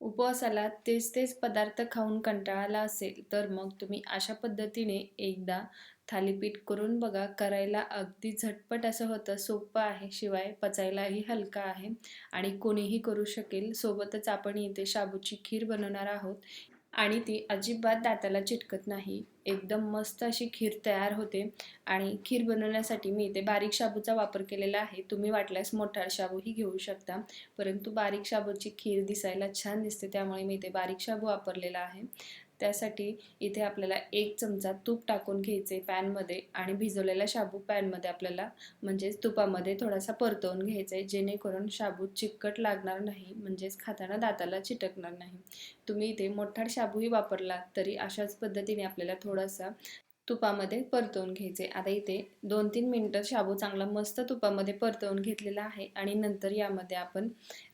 उपवासाला तेच तेच पदार्थ खाऊन कंटाळा आला असेल तर मग तुम्ही अशा पद्धतीने एकदा थालीपीठ करून बघा. करायला अगदी झटपट असं होतं. सोपं आहे. शिवाय पचायलाही हलका आहे. आणि कोणीही करू शकेल. सोबतच आपण इथे शाबूची खीर बनवणार आहोत. आणि ती अजिबात दाताला चिटकत नाही. एकदम मस्त अशी खीर तयार होते आणि खीर बनवण्यासाठी मी इथे बारीक शाबूचा वापर केलेला आहे. तुम्ही वाटल्यास मोठा शाबूही घेऊ शकता परंतु बारीक शाबूची खीर दिसायला छान दिसते त्यामुळे मी इथे बारीक शाबू वापरलेला आहे. त्यासाठी इथे आपल्याला एक चमचा तूप टाकून घ्यायचे पॅनमध्ये आणि भिजवलेला शाबू पॅनमध्ये आपल्याला म्हणजेच तुपामध्ये थोडासा परतवून घ्यायचा आहे जेणेकरून शाबू चिकट लागणार नाही म्हणजेच खाताना दाताला चिटकणार नाही. तुम्ही इथे मोठाड शाबूही वापरला तरी अशाच पद्धतीने आपल्याला थोडासा तुपामध्ये परतवून घ्यायचे आता इथे दोन तीन मिनटं शाबू चांगला मस्त तुपामध्ये परतवून घेतलेला आहे आणि नंतर यामध्ये आपण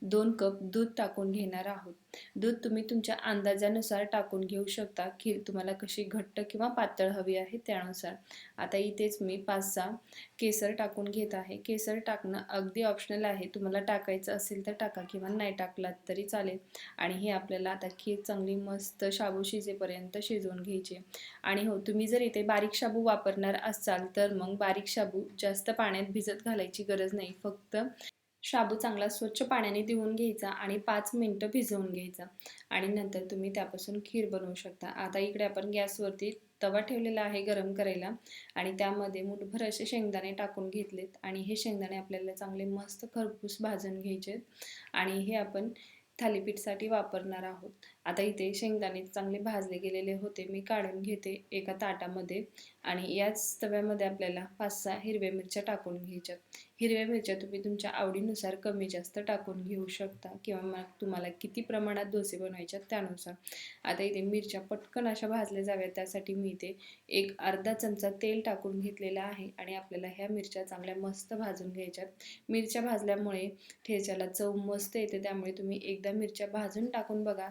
दोन कप दूध टाकून घेणार आहोत. दूध तुम्ही तुमच्या अंदाजानुसार टाकून घेऊ शकता. खीर तुम्हाला कशी घट्ट किंवा पातळ हवी आहे त्यानुसार. आता इथेच मी पाच सहा केसर टाकून घेत आहे. केसर टाकणं अगदी ऑप्शनल आहे. तुम्हाला टाकायचं असेल तर टाका किंवा नाही टाकलात तरी चालेल. आणि हे आपल्याला आता खीर चांगली मस्त शाबू शिजेपर्यंत शिजवून घ्यायची आणि हो तुम्ही जर इथे बारीक शाबू वापरणार असाल तर मग बारीक शाबू जास्त पाण्यात भिजत घालायची गरज नाही. फक्त शाबू चांगला स्वच्छ पाण्याने धुवून घ्यायचा आणि पाच मिनटं भिजवून घ्यायचा. आणि नंतर तुम्ही त्यापासून खीर बनवू शकता. आता इकडे आपण गॅसवरती तवा ठेवलेला आहे गरम करायला. आणि त्यामध्ये मुठभर असे शेंगदाणे टाकून घेतलेत. आणि हे शेंगदाणे आपल्याला चांगले मस्त खरपूस भाजून घ्यायचे आणि हे आपण थालीपीठसाठी वापरणार आहोत. आता इथे शेंगदाणे चांगले भाजले गेलेले होते. मी काढून घेते एका ताटामध्ये आणि याच तव्यामध्ये आपल्याला पाच सहा हिरव्या मिरच्या टाकून घ्यायच्या हिरव्या मिरच्या तुम्ही तुमच्या आवडीनुसार कमी जास्त टाकून घेऊ शकता किंवा मग तुम्हाला किती प्रमाणात डोसे बनवायच्या त्यानुसार. आता इथे मिरच्या पटकन अशा भाजल्या जाव्यात. त्यासाठी मी इथे एक अर्धा चमचा तेल टाकून घेतलेला आहे आणि आपल्याला ह्या मिरच्या चांगल्या मस्त भाजून घ्यायच्यात. मिरच्या भाजल्यामुळे ठेच्याला चव मस्त येते. त्यामुळे तुम्ही एकदा मिरच्या भाजून टाकून बघा.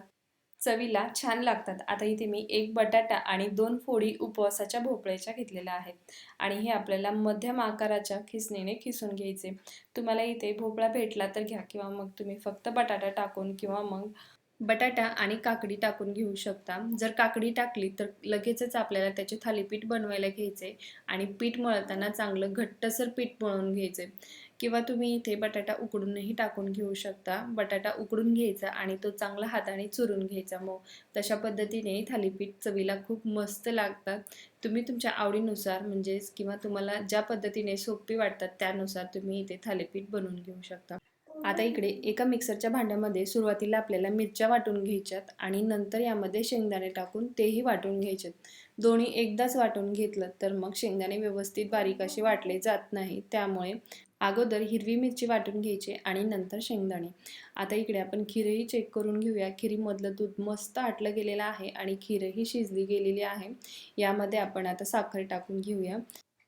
चवीला छान लागतात. आता इथे मी एक बटाटा आणि दोन फोडी उपवासाच्या भोपळ्याच्या घेतलेल्या आहेत. आणि हे आपल्याला मध्यम आकाराच्या खिसणीने खिसून घ्यायचे. तुम्हाला इथे भोपळा भेटला तर घ्या किंवा मग तुम्ही फक्त बटाटा टाकून किंवा मग बटाटा आणि काकडी टाकून घेऊ शकता. जर काकडी टाकली तर लगेचच आपल्याला त्याचे थालीपीठ बनवायला घ्यायचे आणि पीठ मळताना चांगलं घट्टसर पीठ मळून घ्यायचे. किंवा तुम्ही इथे बटाटा उकडूनही टाकून घेऊ शकता. बटाटा उकडून घ्यायचा आणि तो चांगला हाताने चुरून घ्यायचा. मग तशा पद्धतीने थालीपीठ चवीला खूप मस्त लागतात. तुम्ही तुमच्या आवडीनुसार म्हणजेच किंवा तुम्हाला ज्या पद्धतीने सोपी वाटतात त्यानुसार तुम्ही इथे थालीपीठ बनवून घेऊ शकता. आता इकडे एका मिक्सरच्या भांड्यामध्ये सुरुवातीला आपल्याला मिरच्या वाटून घ्यायच्यात आणि नंतर यामध्ये शेंगदाणे टाकून तेही वाटून घ्यायचेत. दोन्ही एकदाच वाटून घेतलं तर मग शेंगदाणे व्यवस्थित बारीक असे वाटले जात नाही. त्यामुळे अगोदर हिरवी मिरची वाटून घ्यायची आणि नंतर शेंगदाणे. आता इकडे आपण खीरही चेक करून घेऊया. खिरीमधलं दूध मस्त आटलं गेलेलं आहे आणि खीरही शिजली गेलेली आहे. यामध्ये आपण आता साखर टाकून घेऊया.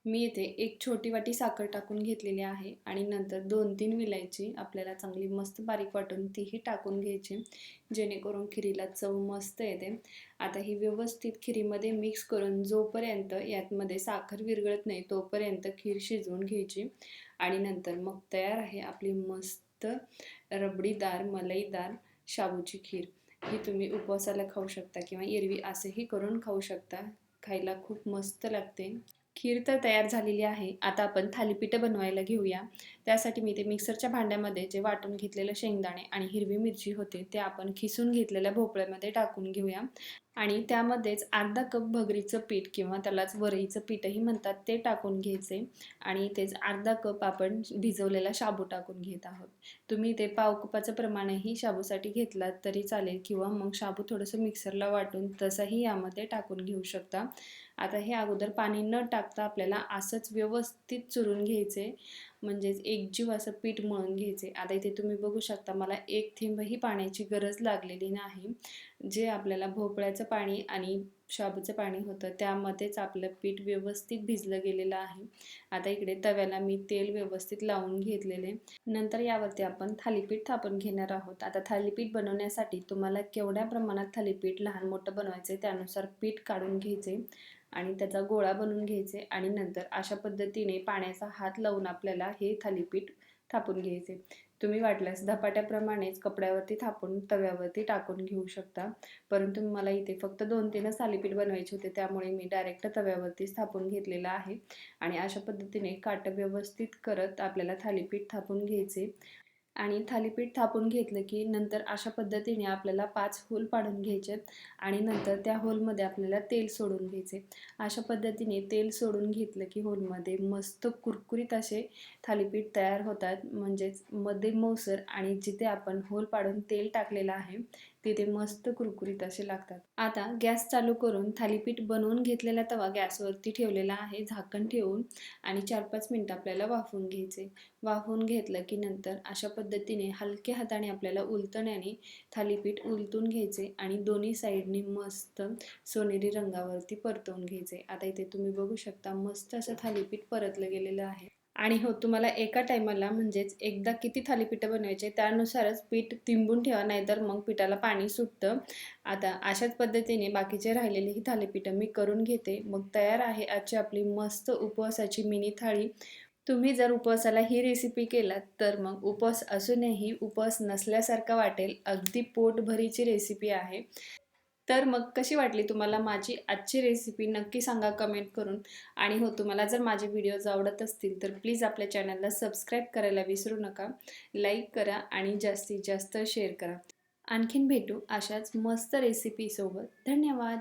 मी इथे एक छोटी वाटी साखर टाकून घेतलेली आहे आणि नंतर दोन तीन विलायची आपल्याला चांगली मस्त बारीक वाटून तीही टाकून घ्यायची जेणेकरून खिरीला चव मस्त येते. आता ही व्यवस्थित खिरीमध्ये मिक्स करून जोपर्यंत यातमध्ये साखर विरघळत नाही तोपर्यंत खीर शिजवून घ्यायची. आणि नंतर मग तयार आहे आपली मस्त रबडीदार मलईदार शाबूची खीर. ही तुम्ही उपवासाला खाऊ शकता किंवा एरवी असेही करून खाऊ शकता. खायला खूप मस्त लागते. खीर तर तयार झालेली आहे. आता आपण थालीपीठं बनवायला घेऊया. त्यासाठी मी ते मिक्सरच्या भांड्यामध्ये जे वाटून घेतलेलं शेंगदाणे आणि हिरवी मिरची होते ते आपण खिसून घेतलेल्या भोपळ्यामध्ये टाकून घेऊया. आणि त्यामध्येच अर्धा कप भगरीचं पीठ किंवा त्यालाच वरईचं पीठही म्हणतात ते टाकून घ्यायचे. आणि तेच अर्धा कप आपण भिजवलेला शाबू टाकून घेत आहोत. तुम्ही ते पाव कपाचं प्रमाणही शाबूसाठी घेतलात तरी चालेल किंवा मग शाबू थोडंसं मिक्सरला वाटून तसंही यामध्ये टाकून घेऊ शकता. आता हे अगोदर पाणी न टाकता आपल्याला असंच व्यवस्थित चुरून घ्यायचे. म्हणजेच एक जीव असं पीठ मळून घ्यायचे. आता इथे तुम्ही बघू शकता मला एक थेंबही पाण्याची गरज लागलेली नाही. जे आपल्याला भोपळ्याचं पाणी आणि शाबूचं पाणी होतं त्यामध्येच आपलं पीठ व्यवस्थित भिजलं गेलेलं आहे. आता इकडे तव्याला मी तेल व्यवस्थित लावून घेतलेले. नंतर यावरती आपण थालीपीठ थापून घेणार आहोत. आता थालीपीठ बनवण्यासाठी तुम्हाला केवढ्या प्रमाणात थालीपीठ लहान मोठं बनवायचे त्यानुसार पीठ काढून घ्यायचे आणि त्याचा गोळा बनवून घ्यायचे आणि नंतर अशा पद्धतीने पाण्याचा हात लावून आपल्याला हे थालीपीठ थापून घ्यायचे. तुम्ही वाटल्यास धपाट्याप्रमाणेच कपड्यावरती थापून तव्यावरती टाकून घेऊ शकता. परंतु मला इथे फक्त दोन तीनच थालीपीठ बनवायचे होते त्यामुळे मी डायरेक्ट तव्यावरतीच थापून घेतलेलं आहे. आणि अशा पद्धतीने काटं व्यवस्थित करत आपल्याला थालीपीठ थापून घ्यायचे. आणि थालीपीठ थापून घेतलं की नंतर अशा पद्धतीने आपल्याला पाच होल पाडून घ्यायचे आणि नंतर त्या होलमध्ये आपल्याला तेल सोडून घ्यायचे. अशा पद्धतीने तेल सोडून घेतलं की होलमध्ये मस्त कुरकुरीत असे थालीपीठ तयार होतात. म्हणजेच मध्ये मऊसर आणि जिथे आपण होल पाडून तेल टाकलेलं आहे तिथे मस्त कुरकुरीत असे लागतात. आता गॅस चालू करून थालीपीठ बनवून घेतलेला तवा गॅसवरती ठेवलेला आहे झाकण ठेवून आणि चार पाच मिनटं आपल्याला वाफवून घ्यायचे. वाफवून घेतलं की नंतर अशा पद्धतीने हलक्या हाताने आपल्याला उलतण्याने थालीपीठ उलटून घ्यायचे आणि दोन्ही साईडने मस्त सोनेरी रंगावरती परतवून घ्यायचे. आता इथे तुम्ही बघू शकता मस्त असं थालीपीठ परतलं गेलेलं आहे. आणि हो तुम्हाला एका टायमाला म्हणजेच एकदा किती थालीपीठं बनवायचे त्यानुसारच पीठ तिंबून ठेवा नाहीतर मग पिठाला पाणी सुटतं. आता अशाच पद्धतीने बाकीचे राहिलेली ही थालीपीठं मी करून घेते. मग तयार आहे आजची आपली मस्त उपवासाची मिनी थाळी. तुम्ही जर उपवासाला ही रेसिपी केलात तर मग उपवास असूनही उपवास नसल्यासारखा वाटेल. अगदी पोटभरीची रेसिपी आहे. तर मग कशी वाटली तुम्हाला माझी आजची रेसिपी नक्की सांगा कमेंट करून. आणि हो तुम्हाला जर माझे व्हिडिओज आवडत असतील तर प्लीज आपल्या चॅनलला सबस्क्राईब करायला विसरू नका. लाईक करा आणि जास्तीत जास्त शेअर करा. आणखीन भेटू अशाच मस्त रेसिपीसोबत धन्यवाद!